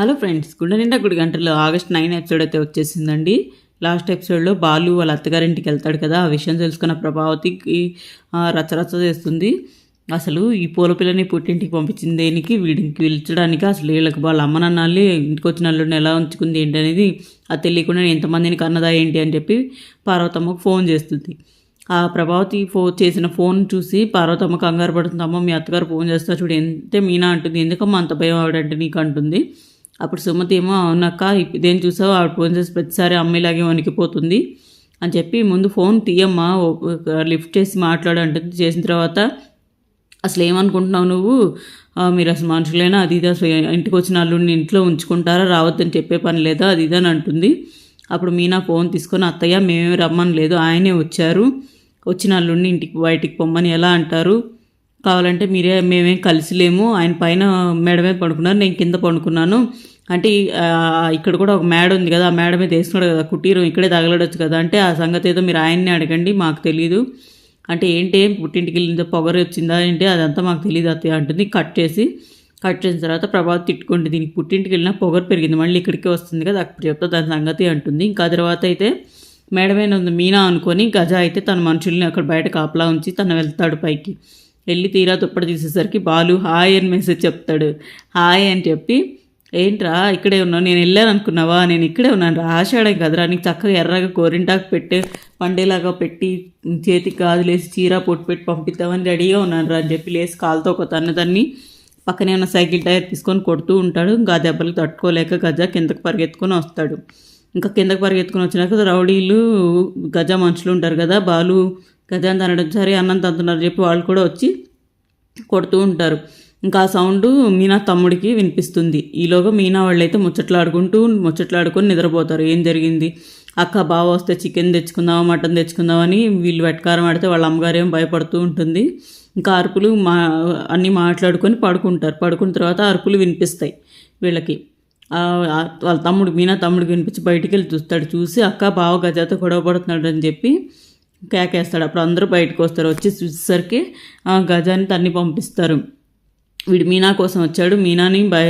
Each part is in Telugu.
హలో ఫ్రెండ్స్ గుండె నిండా గుడి గంటల్లో ఆగస్ట్ నైన్ ఎపిసోడ్ అయితే వచ్చేసిందండి. లాస్ట్ ఎపిసోడ్లో బాలు వాళ్ళ అత్తగారింటికి వెళ్తాడు కదా ఆ విషయం తెలుసుకున్న ప్రభావతికి రచరచ చేస్తుంది. అసలు ఈ పూల పిల్లని పుట్టింటికి పంపించింది దేనికి? వీడికి పిలిచడానికి? అసలు వీళ్ళకి వాళ్ళ అమ్మ నాన్నల్ని ఇంటికి వచ్చిన అల్లుడిని ఎలా ఉంచుకుంది ఏంటి అనేది అది తెలియకుండా ఎంతమందిని కన్నదా ఏంటి అని చెప్పి పార్వతమ్మకు ఫోన్ చేస్తుంది. ఆ ప్రభావతి ఫో చేసిన ఫోన్ చూసి పార్వతమ్మ కంగారు పడుతుంది. అమ్మ మీ అత్తగారు ఫోన్ చేస్తా చూడు ఎంత మీనా అంటుంది. ఎందుకమ్మా అంత భయం ఆవిడంటే నీకు అంటుంది. అప్పుడు సుమతి ఏమో అవునక్క ఇదేం చూసావు? ఆవిడ ఫోన్ చేసి ప్రతిసారి అమ్మాయిలాగే వణికిపోతుంది. అని చెప్పి ముందు ఫోన్ తీయమ్మా ఒక లిఫ్ట్ చేసి మాట్లాడంటుంది చేసిన తర్వాత అసలు ఏమనుకుంటున్నావు నువ్వు? మీరు అసలు మనుషులైనా అది ఇది అసలు ఇంటికి వచ్చిన అల్లుడిని ఇంట్లో ఉంచుకుంటారా? రావద్దని చెప్పే పని లేదా? అది ఇది? అని అంటుంది. అప్పుడు మీనా ఫోన్ తీసుకొని అత్తయ్య మేమేమి రమ్మని లేదు ఆయనే వచ్చారు. వచ్చిన అల్లుడిని ఇంటికి బయటికి పొమ్మని ఎలా అంటారు? కావాలంటే మీరే మేమేం కలిసిలేము ఆయన పైన మెడ మీద పడుకున్నారు నేను కింద పడుకున్నాను. అంటే ఇక్కడ కూడా ఒక మేడ ఉంది కదా ఆ మేడ మీద వేసుకున్నాడు కదా కుటీరం ఇక్కడే తగలడొచ్చు కదా అంటే ఆ సంగతి ఏదో మీరు ఆయన్ని అడగండి మాకు తెలియదు అంటే ఏంటి పుట్టింటికి వెళ్ళిందో పొగరు వచ్చిందా ఏంటి అదంతా మాకు తెలియదు అత్తయ్య అంటుంది. కట్ చేసి కట్ చేసిన తర్వాత ప్రభాత్ తిట్టుకోండి దీనికి పుట్టింటికి వెళ్ళినా పొగరు పెరిగింది మళ్ళీ ఇక్కడికే వస్తుంది కదా అక్కడ చెప్తా దాని సంగతి అంటుంది. ఇంకా ఆ తర్వాత అయితే మేడమైన ఉంది మీనా అనుకొని గజ అయితే తన మనుషుల్ని అక్కడ బయట కాపలా ఉంచి తను వెళ్తాడు పైకి. వెళ్ళి తీరా దుప్పటి తీసేసరికి బాలు హాయ్ అని మెసేజ్ చెప్తాడు. హాయ్ అని చెప్పి ఏంట్రా ఇక్కడే ఉన్నావు నేను వెళ్ళాను అనుకున్నావా నేను ఇక్కడే ఉన్నాను రా ఆషాఢం కదరా నీకు చక్కగా ఎర్రగా గోరింటాకు పెట్టి పండేలాగా పెట్టి చేతికి గాజులేసి చీర పొట్టు పెట్టి పంపిద్దామని రెడీగా ఉన్నాను రా అని చెప్పి లేసి కాలుతో ఒక తన తన్ని పక్కనే ఉన్న సైకిల్ టైర్ తీసుకొని కొడుతూ ఉంటాడు. ఇంకా దెబ్బలు తట్టుకోలేక గజ కిందకి పరిగెత్తుకొని వస్తాడు. ఇంకా కిందకి పరిగెత్తుకొని వచ్చినాక రౌడీలు గజ మనుషులు ఉంటారు కదా బాలు గజ అని తనడం సరే అన్నం తంతున్నారు చెప్పి వాళ్ళు కూడా వచ్చి కొడుతూ ఉంటారు. ఇంకా ఆ సౌండ్ మీనా తమ్ముడికి వినిపిస్తుంది. ఈలోగా మీనా వాళ్ళైతే ముచ్చట్లాడుకుంటూ ముచ్చట్లాడుకొని నిద్రపోతారు. ఏం జరిగింది? అక్క బావ వస్తే చికెన్ తెచ్చుకుందామా మటన్ తెచ్చుకుందామని వీళ్ళు వెటకారం ఆడితే వాళ్ళ అమ్మగారేం భయపడుతూ ఉంటుంది. ఇంకా అరుపులు మా అన్నీ మాట్లాడుకొని పడుకుంటారు. పడుకున్న తర్వాత అరుపులు వినిపిస్తాయి వీళ్ళకి. వాళ్ళ తమ్ముడు మీనా తమ్ముడికి వినిపించి బయటికి వెళ్ళి చూస్తాడు. చూసి అక్క బావ గజాతో గొడవ పడుతున్నాడు అని చెప్పి కేకేస్తాడు. అప్పుడు అందరూ బయటకు వస్తారు. వచ్చి చూసేసరికి ఆ గజాన్ని తన్ని పంపిస్తారు. వీడు మీనా కోసం వచ్చాడు. మీనాని భయ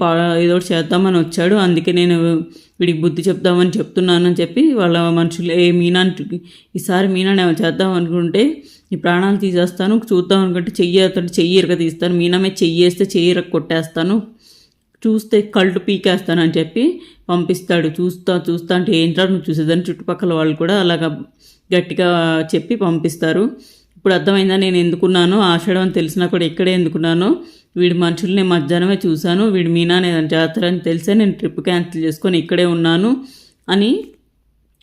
పా ఏదో ఒకటి చేద్దామని వచ్చాడు. అందుకే నేను వీడికి బుద్ధి చెప్దామని చెప్తున్నానని చెప్పి వాళ్ళ మనుషులు ఏ మీనాని ఈసారి మీనాని ఏమైనా చేద్దాం అనుకుంటే ఈ ప్రాణాలు తీసేస్తాను చూద్దాం అనుకుంటే చెయ్యి అతను చెయ్యి ఇరగ తీస్తాను మీనామే చెయ్యి వేస్తే చెయ్యి కొట్టేస్తాను చూస్తే కళ్ళు పీకేస్తానని చెప్పి పంపిస్తాడు. చూస్తా చూస్తా అంటే ఏంట్రా నువ్వు చూసేదని చుట్టుపక్కల వాళ్ళు కూడా అలాగా గట్టిగా చెప్పి పంపిస్తారు. ఇప్పుడు అర్థమైందా? నేను ఎందుకున్నాను? ఆషాఢం అని తెలిసినా కూడా ఇక్కడే ఎందుకున్నాను? వీడి మనుషుల్ని నేను మధ్యాహ్నమే చూశాను. వీడి మీనా నేను జాతర అని తెలిసే నేను ట్రిప్ క్యాన్సిల్ చేసుకొని ఇక్కడే ఉన్నాను అని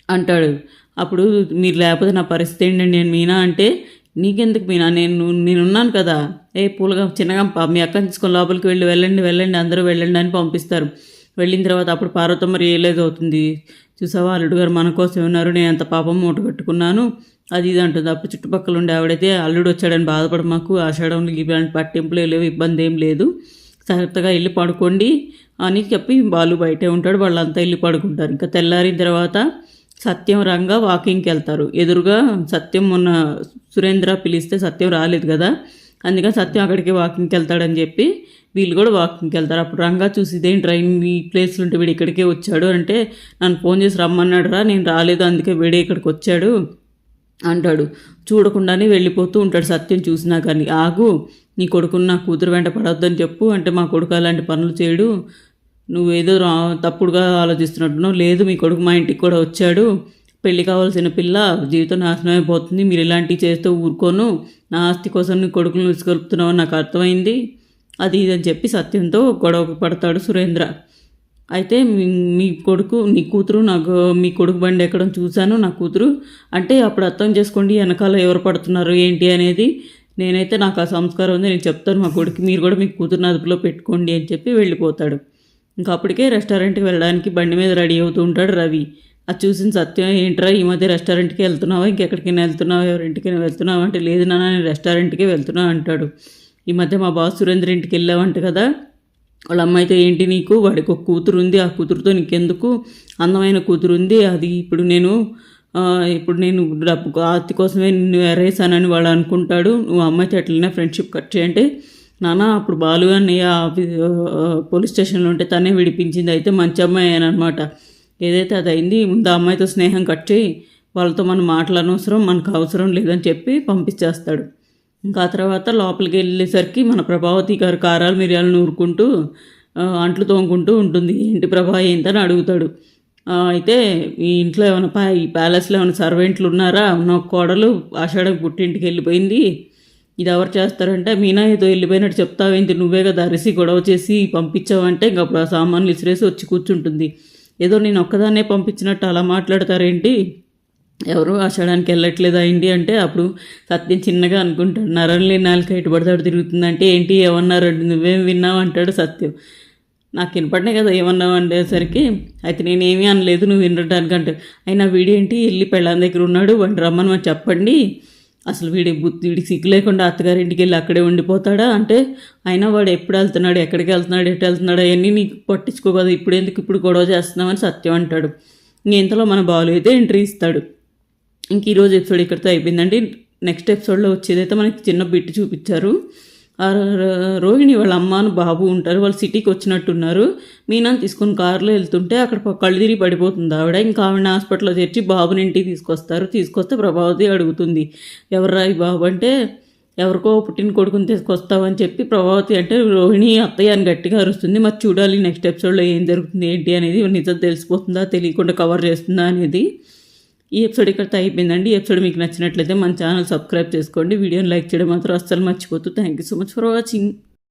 అంటాడు. అప్పుడు మీరు లేకపోతే నా పరిస్థితి ఏంటండి? నేను మీనా అంటే నీకెందుకు మీనా? నేను నేనున్నాను కదా. ఏ పూలగా చిన్నగా పా- మీ అక్కని తీసుకొని లోపలికి వెళ్ళి వెళ్ళండి వెళ్ళండి అందరూ వెళ్ళండి అని పంపిస్తారు. వెళ్ళిన తర్వాత అప్పుడు పార్వతమ్మ రియలైజ్ అవుతుంది. చూసావా? అల్లుడు గారు మన కోసం ఉన్నారు. నేను ఎంత పాపం మూట కట్టుకున్నాను అది ఇది అంటుంది. అప్పుడు చుట్టుపక్కల ఉండే ఆవిడైతే అల్లుడు వచ్చాడని బాధపడ మాకు. ఆషాఢంలో ఇలాంటి పట్టింపులు లేవు. ఇబ్బంది ఏం లేదు. జాగ్రత్తగా వెళ్ళి పడుకోండి అని చెప్పి బాలు బయటే ఉంటాడు. వాళ్ళంతా వెళ్ళి పడుకుంటారు. ఇంకా తెల్లారిన తర్వాత సత్యం రంగ వాకింగ్కి వెళ్తారు. ఎదురుగా సత్యం మొన్న సురేంద్ర పిలిస్తే సత్యం రాలేదు కదా. అందుకని సత్యం అక్కడికి వాకింగ్కి వెళ్తాడని చెప్పి వీళ్ళు కూడా వాకింగ్కి వెళ్తారు. అప్పుడు రంగా చూసి ఇదేం ట్రైన్ ఈ ప్లేస్లో ఉంటే వీడు ఇక్కడికే వచ్చాడు? అంటే నన్ను ఫోన్ చేసి రమ్మన్నాడు రా నేను రాలేదు అందుకే వీడే ఇక్కడికి వచ్చాడు. అంటాడు. చూడకుండానే వెళ్ళిపోతూ ఉంటాడు సత్యం చూసినా కానీ. ఆగు నీ కొడుకుని నా కూతురు వెంట పడొద్దని చెప్పు అంటే మా కొడుకు అలాంటి పనులు చేయడు. నువ్వేదో రా తప్పుడుగా ఆలోచిస్తున్నట్టున్నావు. లేదు మీ కొడుకు మా ఇంటికి కూడా వచ్చాడు. పెళ్ళి కావాల్సిన పిల్ల జీవితం నాశనం అయిపోతుంది. మీరు ఇలాంటివి చేస్తే ఊరుకోను. నా ఆస్తి కోసం నీ కొడుకును విసుగొలుపుతున్నావు నాకు అర్థమైంది. అది ఇది అని చెప్పి సత్యంతో గొడవ పడతాడు సురేంద్ర. అయితే మీ కొడుకు నీ కూతురు నాకు మీ కొడుకు బండి ఎక్కడం చూశాను నా కూతురు. అంటే అప్పుడు అర్థం చేసుకోండి వెనకాల ఎవరు పడుతున్నారు ఏంటి అనేది. నేనైతే నాకు ఆ సంస్కారం ఉంది నేను చెప్తాను మా కొడుకు మీరు కూడా మీ కూతురుని అదుపులో పెట్టుకోండి అని చెప్పి వెళ్ళిపోతాడు. ఇంకా అప్పటికే రెస్టారెంట్కి వెళ్ళడానికి బండి మీద రెడీ అవుతూ ఉంటాడు రవి. అది చూసిన సత్యం ఏంట్రా ఈ మధ్య రెస్టారెంట్కి వెళ్తున్నావా ఇంకెక్కడికైనా వెళ్తున్నావా ఎవరింటికైనా వెళ్తున్నావా అంటే లేదు నాన్న నేను రెస్టారెంట్కి వెళ్తున్నా అంటాడు. ఈ మధ్య మా బాస్ సురేంద్ర ఇంటికి వెళ్ళావంట కదా. వాళ్ళ అమ్మాయితో ఏంటి నీకు? వాడికి ఒక కూతురు ఉంది. ఆ కూతురుతో నీకెందుకు? అందమైన కూతురు ఉంది. అది ఇప్పుడు నేను ఇప్పుడు నేను డబ్బు ఆస్తి కోసమే నిన్ను ఎరేసానని వాడు అనుకుంటాడు. నువ్వు అమ్మాయితో ఎట్లనే ఫ్రెండ్షిప్ కట్ చేయంటే నాన్న అప్పుడు బాలు అన్నయ్య పోలీస్ స్టేషన్లో ఉంటే తనే విడిపించింది. అయితే మంచి అమ్మాయి అని అనమాట ఏదైతే అది అయింది ముందు ఆ అమ్మాయితో స్నేహం కట్ చేయి. వాళ్ళతో మనం మాట్లాడనవసరం మనకు అవసరం లేదని చెప్పి పంపించేస్తాడు. ఇంకా ఆ తర్వాత లోపలికి వెళ్ళేసరికి మన ప్రభావతి గారు కారాలు మిరియాలు నూరుకుంటూ అంట్లు తోముకుంటూ ఉంటుంది. ఏంటి ప్రభా ఏంటని అడుగుతాడు. అయితే ఈ ఇంట్లో ఏమైనా పా ఈ ప్యాలెస్లో ఏమైనా సర్వెంట్లు ఉన్నారా? ఉన్న కోడలు ఆషాఢం పుట్టింటికి వెళ్ళిపోయింది. ఇది ఎవరు చేస్తారంటే మీనా ఏదో వెళ్ళిపోయినట్టు చెప్తావేంటి? నువ్వే కదా అరిసి గొడవ చేసి పంపించావంటే ఇంకా అప్పుడు ఆ సామాన్లు ఇసిరేసి వచ్చి కూర్చుంటుంది. ఏదో నేను ఒక్కదాన్నే పంపించినట్టు అలా మాట్లాడతారేంటి? ఎవరు ఆషాఢానికి వెళ్ళట్లేదా ఏంటి అంటే అప్పుడు సత్యం చిన్నగా అనుకుంటాడు నరంలే నాలుక ఎటు పడతాడు తిరుగుతుందంటే ఏంటి ఏమన్నారండి? నువ్వేం విన్నావు? అంటాడు సత్యం. నాకు వినపడినే కదా ఏమన్నావు? అనేసరికి అయితే నేనేమీ అనలేదు నువ్వు వినడానికంటే అయినా వీడేంటి వెళ్ళి పెళ్ళాం దగ్గర ఉన్నాడు వాడిని రమ్మని మనం చెప్పండి. అసలు వీడి బుద్ధి వీడికి సిగ్గు లేకుండా అత్తగారింటికి వెళ్ళి అక్కడే ఉండిపోతాడా? అంటే అయినా వాడు ఎప్పుడు వెళ్తున్నాడు? ఎక్కడికి వెళ్తున్నాడు? ఎటు వెళ్తున్నాడు? అవన్నీ నీకు పట్టించుకోకదా ఇప్పుడు ఎందుకు ఇప్పుడు గొడవ చేస్తున్నామని సత్యం అంటాడు. ఇంతలో మన బాలు అయితే ఎంట్రీ ఇస్తాడు. ఇంక ఈరోజు ఎపిసోడ్ ఇక్కడితో అయిపోయిందండి. నెక్స్ట్ ఎపిసోడ్లో వచ్చేదైతే మనకి చిన్న బిట్ చూపించారు. రోహిణి వాళ్ళ అమ్మను బాబు ఉంటారు. వాళ్ళు సిటీకి వచ్చినట్టున్నారు. మీనాన్ని తీసుకొని కారులో వెళ్తుంటే అక్కడ కళ్ళు తిరిగి పడిపోతుంది ఆవిడ. ఇంకా ఆవిడ హాస్పిటల్లో తెచ్చి బాబుని ఇంటికి తీసుకొస్తారు. తీసుకొస్తే ప్రభావతి అడుగుతుంది ఎవర్రా ఈ బాబు? అంటే ఎవరికో పుట్టిన కొడుకుని తీసుకొస్తామని చెప్పి ప్రభావతి అంటే రోహిణి అత్తయ్య అని గట్టిగా అరుస్తుంది. మరి చూడాలి నెక్స్ట్ ఎపిసోడ్లో ఏం జరుగుతుంది ఏంటి అనేది నిజం తెలిసిపోతుందా తెలియకుండా కవర్ చేస్తుందా అనేది. ఈ ఎపిసోడ్ ఇక్కడితో అయిపోయిందండి ఈ ఎపిసోడ్ మీకు నచ్చినట్లయితే మన ఛానల్ సబ్స్క్రైబ్ చేసుకోండి. వీడియోని లైక్ చేయడం మాత్రం అస్సలు మర్చిపోతూ. Thank you so much for watching